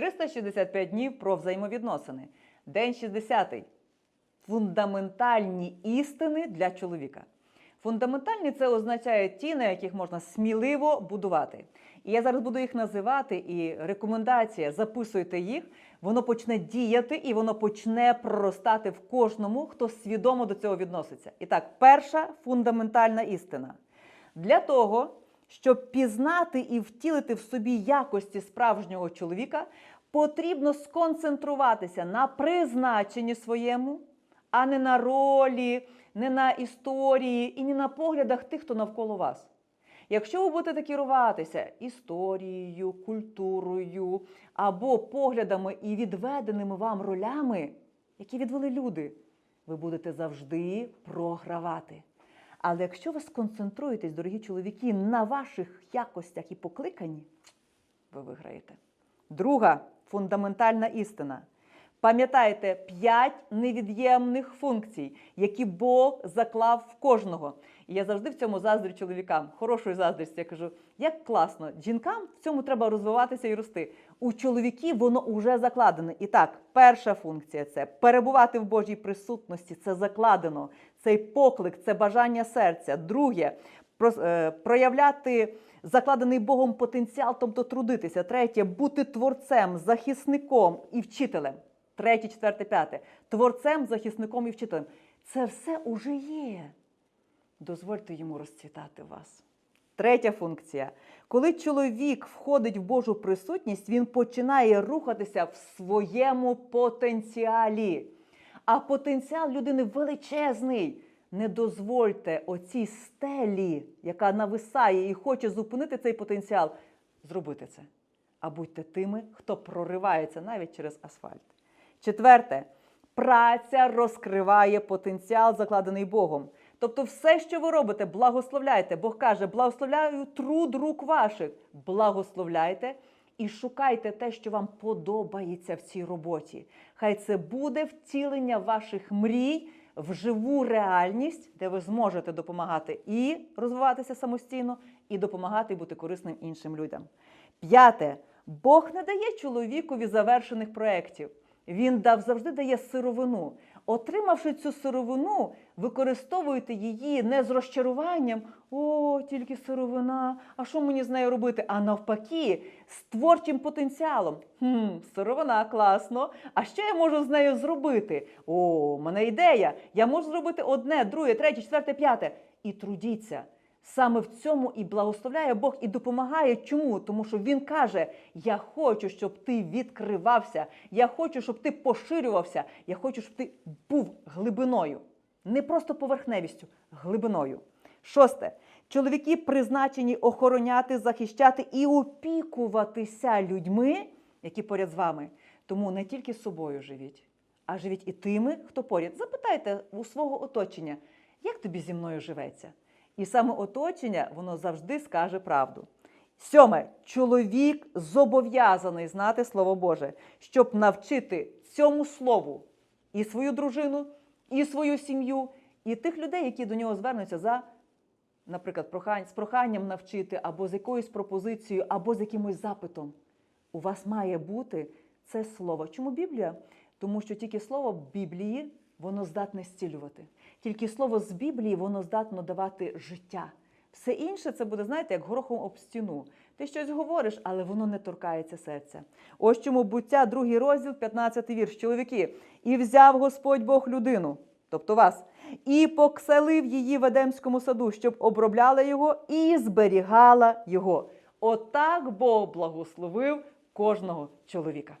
365 днів про взаємовідносини. День 60. Фундаментальні істини для чоловіка. Фундаментальні це означає ті, на яких можна сміливо будувати. І я зараз буду їх називати, і рекомендація записуйте їх, воно почне діяти і воно почне проростати в кожному, хто свідомо до цього відноситься. І так, перша фундаментальна істина. Для того, щоб пізнати і втілити в собі якості справжнього чоловіка, потрібно сконцентруватися на призначенні своєму, а не на ролі, не на історії і не на поглядах тих, хто навколо вас. Якщо ви будете керуватися історією, культурою або поглядами і відведеними вам ролями, які відвели люди, ви будете завжди програвати. Але якщо ви сконцентруєтесь, дорогі чоловіки, на ваших якостях і покликанні, ви виграєте. Друга фундаментальна істина. Пам'ятайте п'ять невід'ємних функцій, які Бог заклав в кожного. І я завжди в цьому заздрю чоловікам, хорошої заздрості. Я кажу, як класно, жінкам в цьому треба розвиватися і рости. У чоловіків воно вже закладене. І так, перша функція це перебувати в Божій присутності. Це закладено. Цей поклик, це бажання серця. Друге е, проявляти закладений Богом потенціал, тобто трудитися. Третє бути творцем, захисником і вчителем. Третє, четверте, п'яте. Творцем, захисником і вчителем. Це все уже є. Дозвольте йому розцвітати вас. Третя функція. Коли чоловік входить в Божу присутність, він починає рухатися в своєму потенціалі. А потенціал людини величезний. Не дозвольте оцій стелі, яка нависає і хоче зупинити цей потенціал, зробити це. А будьте тими, хто проривається навіть через асфальт. Четверте, праця розкриває потенціал, закладений Богом. Тобто, все, що ви робите, благословляйте. Бог каже: благословляю труд рук ваших. Благословляйте і шукайте те, що вам подобається в цій роботі. Хай це буде втілення ваших мрій в живу реальність, де ви зможете допомагати і розвиватися самостійно, і допомагати бути корисним іншим людям. П'яте. Бог не дає чоловікові завершених проєктів. Він дав завжди дає сировину. Отримавши цю сировину, використовуйте її не з розчаруванням, о, тільки сировина, а що мені з нею робити? А навпаки, з творчим потенціалом. Хм, сировина, класно. А що я можу з нею зробити? О, в мене ідея. Я можу зробити одне, друге, третє, четверте, п'яте. І трудіться. Саме в цьому і благословляє Бог і допомагає. Чому? Тому що Він каже: Я хочу, щоб ти відкривався, я хочу, щоб ти поширювався, я хочу, щоб ти був глибиною. Не просто поверхневістю, глибиною. Шосте. Чоловіки призначені охороняти, захищати і опікуватися людьми, які поряд з вами. Тому не тільки собою живіть, а живіть і тими, хто поряд. Запитайте у свого оточення, як тобі зі мною живеться? І саме оточення воно завжди скаже правду. Сьоме, чоловік зобов'язаний знати Слово Боже, щоб навчити цьому слову і свою дружину, і свою сім'ю, і тих людей, які до нього звернуться за, наприклад, прохань, з проханням навчити, або з якоюсь пропозицією, або з якимось запитом. У вас має бути це слово. Чому Біблія? Тому що тільки слово Біблії воно здатне зцілювати. Тільки слово з Біблії воно здатно давати життя. Все інше це буде, знаєте, як горохом об стіну. Ти щось говориш, але воно не торкається серця. Ось чому буття, другий розділ, 15 вірш. Чоловіки, і взяв Господь Бог людину, тобто вас, і покселив її в Едемському саду, щоб обробляла його і зберігала його. Отак Бог благословив кожного чоловіка.